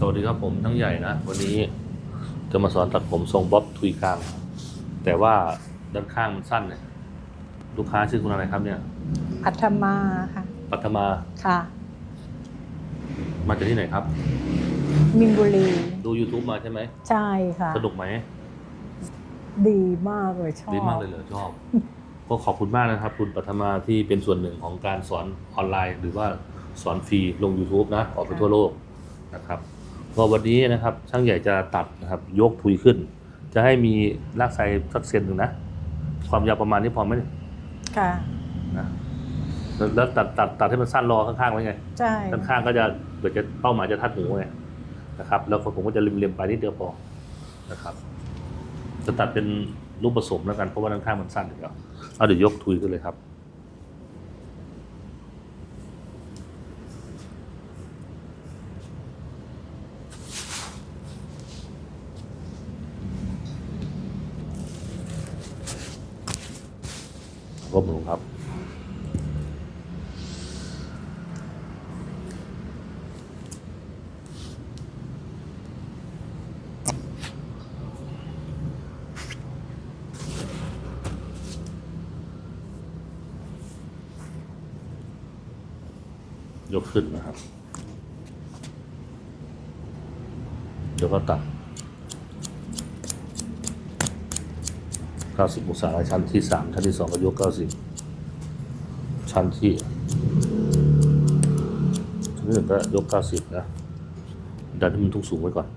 สวัสดีครับผมทั้งใหญ่นะ วันนี้จะมาสอนตัดผมทรงบ๊อบทุยกลาง แต่ว่าด้านข้างมันสั้นเนี่ยลูกค้าชื่อคุณอะไรครับเนี่ยอัธมาค่ะ ปัทมาค่ะ มาจากที่ไหนครับ มินบุรี ดู YouTube มาใช่ไหมใช่ค่ะ สนุกไหมดีมากเลยชอบ ดีมากเลยเหรอชอบ ก็ขอบคุณมากนะครับ คุณปัทมาที่เป็นส่วนหนึ่งของการสอนออนไลน์ หรือว่าสอนฟรีลง YouTube นะออกไปทั่วโลกนะครับ ก็วันนี้นะครับช่างใหญ่จะตัดนะครับยกทุยขึ้น จะให้มีรากไซสักเซนหนึ่งนะ ความยาวประมาณนี้พอไหมค่ะนะแล้วแล้วตัดตัดตัดให้มันสั้นรอข้างๆไว้ไง ใช่ด้านข้างก็จะเกิดจะเป้าหมายจะทัดหูไงนะครับ แล้วผมก็จะเล็มๆไปนิดเดียวพอนะครับ จะตัดเป็นรูปผสมแล้วกันเพราะว่าด้านข้างมันสั้นอยู่แล้วเอาเดี๋ยวยกทุยขึ้นเลยครับ ยกขึ้นนะครับ เดี๋ยวก็ตัด90องศาชั้นที่ 3 ชั้นที่ 2 ก็ยก 90 ชั้นที่ชั้นที่หนึ่งก็ยก 90 นะ ดันให้มันทุกสูงไว้ก่อน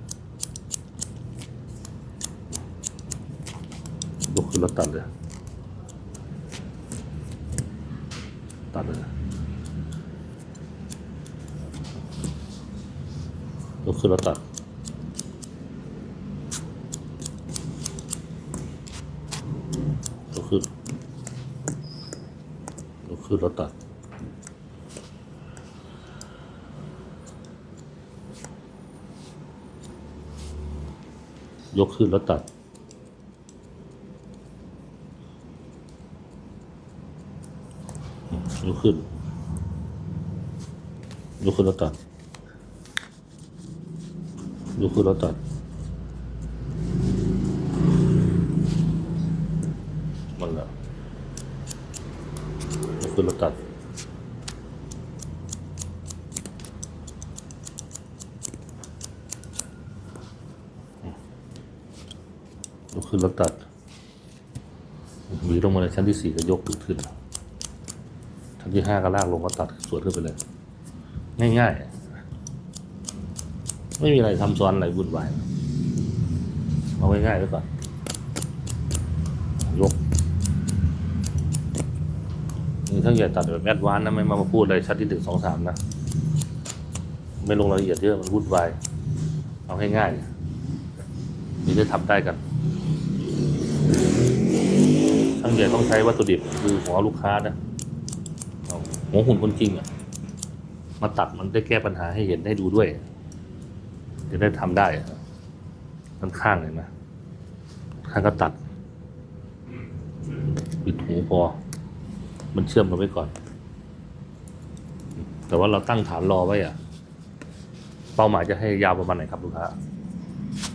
ยกขึ้นแล้วตัดเลย ตัดเลย ยกขึ้นแล้วตัด ยกขึ้น ยกขึ้นแล้วตัด ยกขึ้นแล้วตัดยกขึ้นยกขึ้นแล้วตัด ยกขึ้นแล้วตัดมันละยกขึ้นแล้วตัดยกขึ้นแล้วตัดหวีลงมาในชั้นที่สี่ก็ยกขึ้น ชั้นที่ห้าก็ลากลงก็ตัดสวนขึ้นไปเลย ง่ายๆ ไม่มีอะไรทำซ้อนอะไรวุ่นวายเอาง่ายๆไว้ก่อนยกนี่ถ้าอยากตัดแบบแอดวานนะไม่มาพูดอะไรชั้นที่หนึ่งสองสามนะ ไม่ลงรายละเอียดเยอะมันวุ่นวาย เอาง่ายๆนี่จะทำได้กันช่างใหญ่ต้องใช้วัตถุดิบคือหัวลูกค้านะหัวหุ่นคนจริงอะมาตัดมันได้แก้ปัญหาให้เห็นให้ดูด้วย จะได้ทำได้อะด้านข้างเลยนะข้างก็ตัดปิดหูพอ มันเชื่อมกันไว้ก่อน แต่ว่าเราตั้งฐานรอไว้อะเป้าหมายจะให้ยาวประมาณไหนครับลูกค้า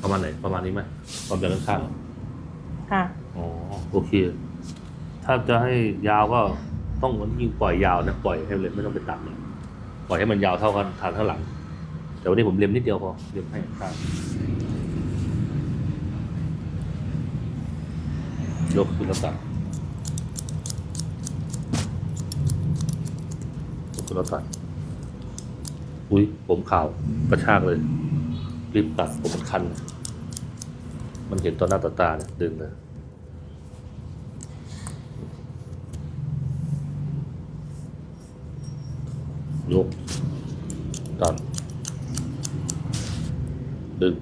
ประมาณไหนประมาณนี้ไหมความยาวด้านข้างค่ะอ๋อโอเค ถ้าจะให้ยาวก็ต้องยิ่งปล่อยยาวนะปล่อยให้เลยไม่ต้องไปตัดมันปล่อยให้มันยาวเท่ากันฐานข้างหลัง แต่วันนี้ผมเล็มนิดเดียวพอเล็มให้ข้างยกขึ้นแล้วตัดยกขึ้นแล้วตัดอุ้ยผมขาวกระชากเลยรีบตัดผมมันคัน มันเห็นต่อหน้าต่อตาเนี่ยดึงเลยยกตัด ดึง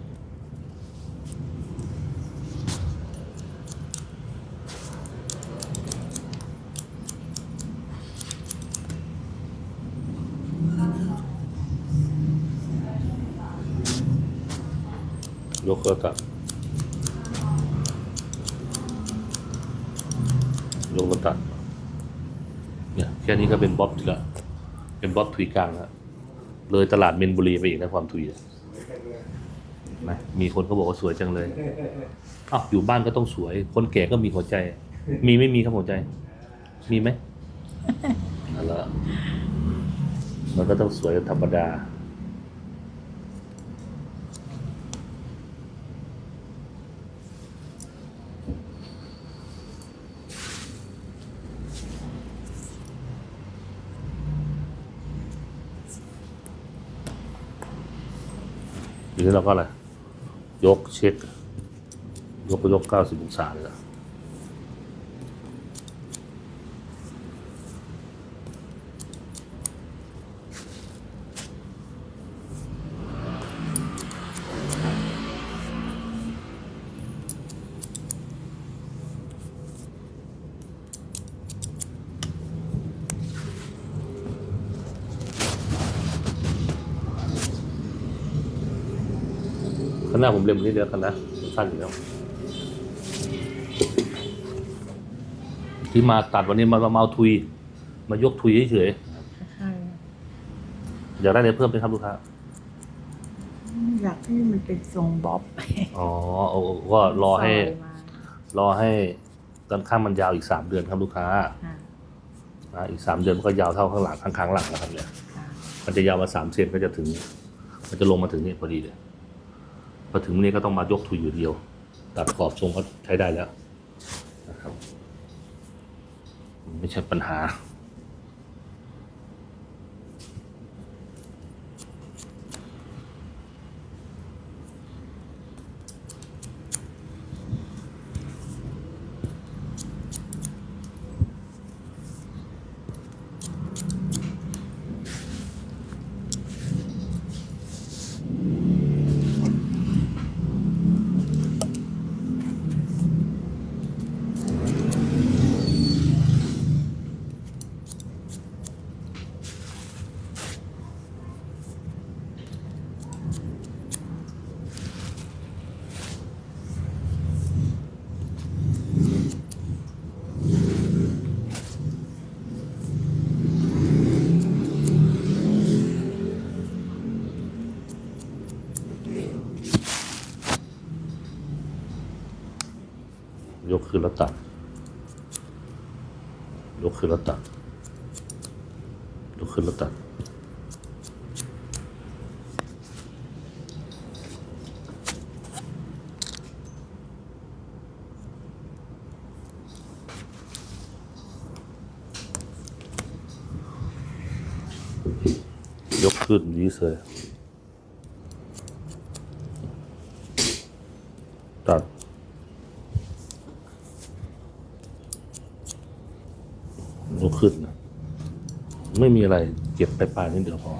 ยกแล้วตัดยกแล้วตัดเนี่ยแค่นี้ก็เป็นบ๊อบละเป็นบ๊อบทุยกลางล้วเลยตลาดเมนบุรีไปอีกนะความทุยอะ นะมีคนเขาบอกว่าสวยจังเลยอ้าวอยู่บ้านก็ต้องสวย คนแก่ก็มีหัวใจ มีไม่มีครับหัวใจ มีไหมเอาละมันก็ต้องสวยธรรมดาทีนี้เราก็อะไร ยกเช็ค ยกไปยกเก้าสิบองศาเลยอะ ข้างหน้าผมเล็มนิดเดียวกันนะมันสั้นอยู่แล้วที่มาตัดวันนี้มามาเอาทุย มายกทุยเฉยใช่ๆอยากได้อะไรเพิ่มไหมครับลูกค้าอยากให้มันเป็นทรงบ๊อบอ๋อเอาก็รอให้ ซยมารอให้ด้านข้างมันยาวอีกสามเดือนครับลูกค้าค่ะนะอีกสามเดือนมันก็ยาวเท่าข้างหลังข้างข้างหลังนะครับเนี่ย ค่ะมันจะยาวมาสามเซนก็จะถึง มันจะลงมาถึงนี่พอดีเลย พอถึงนี้ก็ต้องมายกถุยอยู่เดียว ตัดขอบทรงก็ใช้ได้แล้วนะครับ ไม่ใช่ปัญหา ยกขึ้นแล้วตัด ยกขึ้นแล้วตัด ยกขึ้นแล้วตัด ยกขึ้นนี้เลยตัด ลุ กขึ้น ไม่มีอะไรเก็บไปปลายนิดเดียวพอ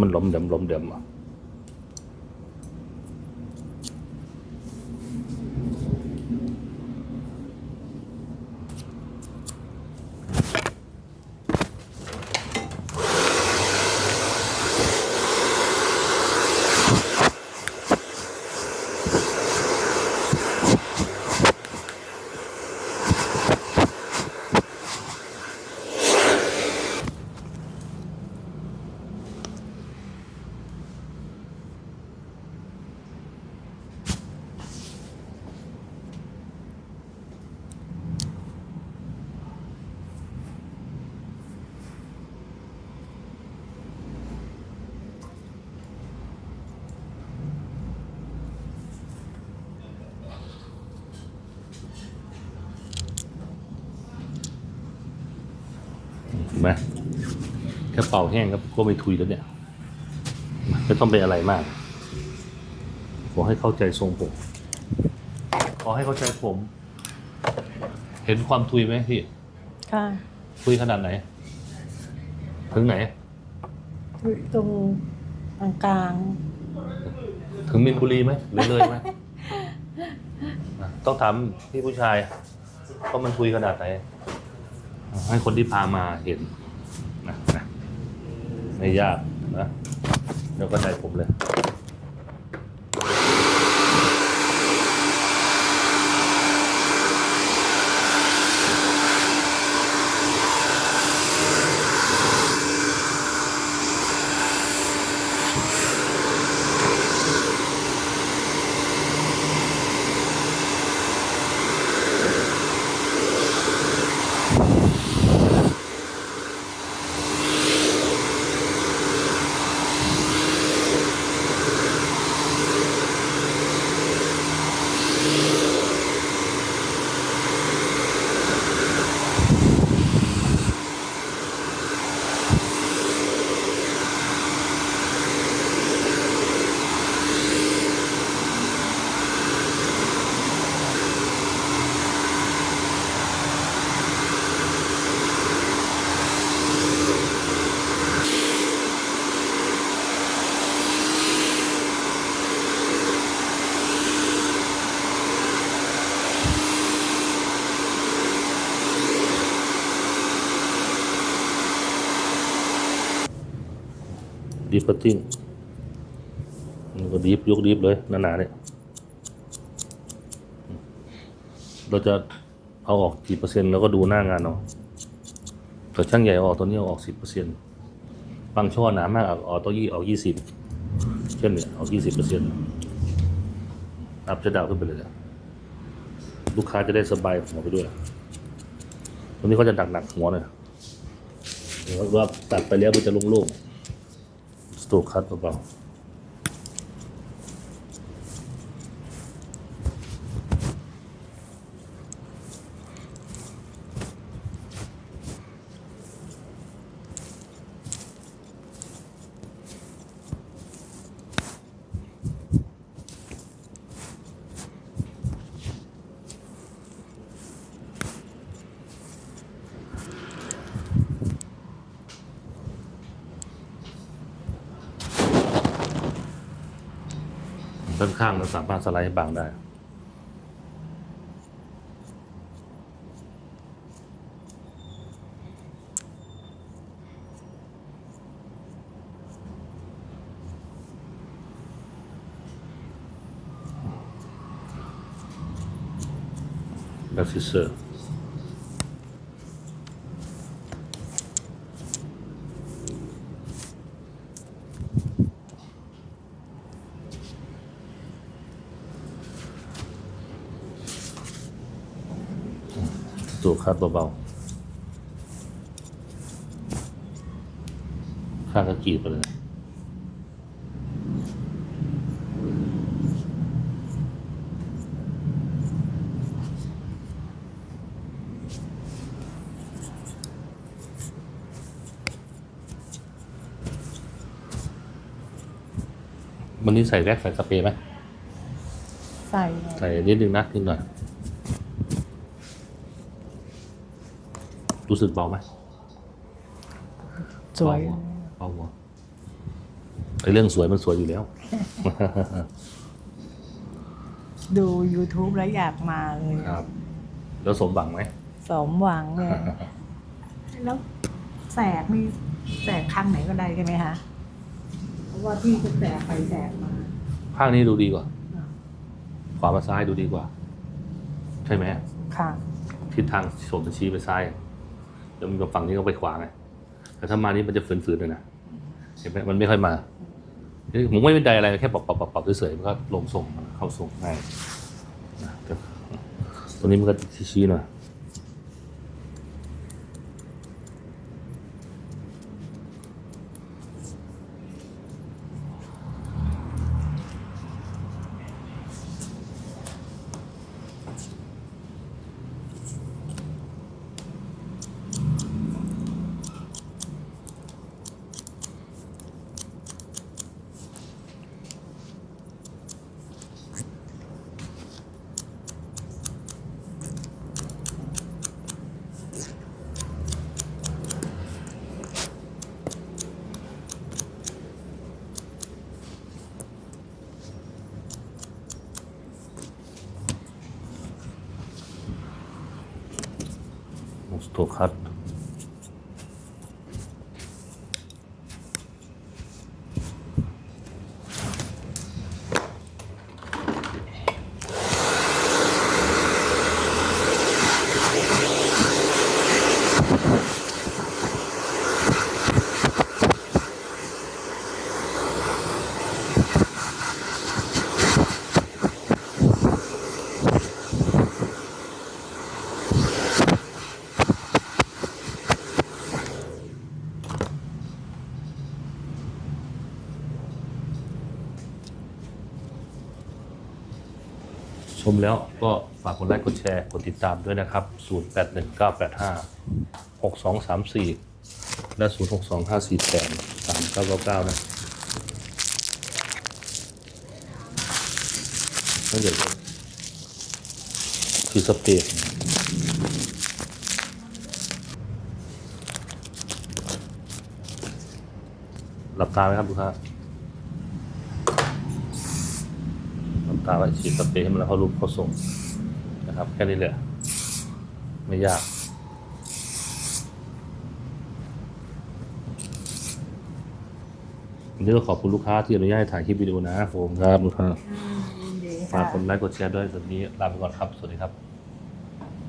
มันล้มเดมล้มเดมอะ ไหมแค่เป่าแห้งครับก็ไม่ทุยแล้วเนี่ยไม่ต้องเป็นอะไรมาก ขอให้เข้าใจทรงผม ขอให้เข้าใจผม เห็นความทุยไหมพี่ค่ะทุยขนาดไหน ถึงไหน ตรงกลาง ถึงมินบุรีไหมหรือเลยไหมต้องถามพี่ผู้ชายว่ามันทุยขนาดไหน ให้คนที่พามาเห็นนะนะไม่ยากนะเดี๋ยวก็ใจผมเลย ดีฟคัตติ้งนี่ก็ดีฟยกดีฟเลยหนาๆเนี่ยเราจะเอาออกกี่เปอร์เซ็นต์แล้วก็ดูหน้างานเอาแต่ช่างใหญ่เอาออกตัวนี้ออกสิบเปอร์เซ็นต์บางช่อหนามากออกตัวยี่เอายี่สิบเช่นเนี่ยเอายี่สิบเปอร์เซ็นต์อัพจะดาวขึ้นไปเลยอะลูกค้าจะได้สบายหัวไปด้วยตัวนี้เขาจะหนักๆหัวหน่อยเดี๋ยวว่าตัดไปแล้วมันจะโล่งๆ สตรกคัตเบาๆ ด้านข้างเราสามารถสไลด์ให้บางได้แบบ ซิเซอร์ตัวคัดเบาๆข้างก็กรีดไปเลยวันนี้ใส่แว็กซ์ใส่สเปรย์ไหมใส่ ใส่นิดนึงนะนิดหน่อย รู้สึกเบาไหมสวย เบาหัวไอเรื่องสวยมันสวยอยู่แล้ว ดู YouTube แล้วอยากมาเลย ครับ แล้วสมหวังไหม สมหวังเลย แล้วแสกนี่แสกข้างไหนก็ได้ใช่ไหมคะเพราะว่าพี่จะแสกไปแสกมา ข้างนี้ดูดีกว่า ขวามาซ้ายดูดีกว่า ใช่ไหมค่ะ ทิศทางโฉมจะชี้ไปซ้าย แล้วมันฝั่งนี้ก็ไปขวาไงแต่ถ้ามานี้มันจะฝืนๆเลยนะเห็นไหมมันไม่ค่อยมาผมไม่เป็นใดอะไรแค่ปรับปรับปรับปรับเฉยๆมันก็ลงส่งเข้าส่งง่ายนต่ตัวนี้มันก็ชี้ๆหน่อย ส มแล้วก็ฝากกดไลค์กดแชร์กดติดตามด้วยนะครับ 081985 6234 และ 062548 3999 นะนั่นเดี๋ยวคือสเปรย์หลับตาไหมครับลูกค้า น้ำ ตาไว้ฉีดสเปรย์ให้มันแล้วเขารูปเขาส่งนะครับ แค่นี้แหละ ไม่ยากวันนี้ก็ขอบคุณลูกค้าที่อนุญาตให้ถ่ายคลิปวิดีโอนะผมครับลูกค้าอืมยินดีฝากค่ะกดไลค์กดแชร์ด้วยส่วนนี้ลาไปก่อนครับ สวัสดีครับ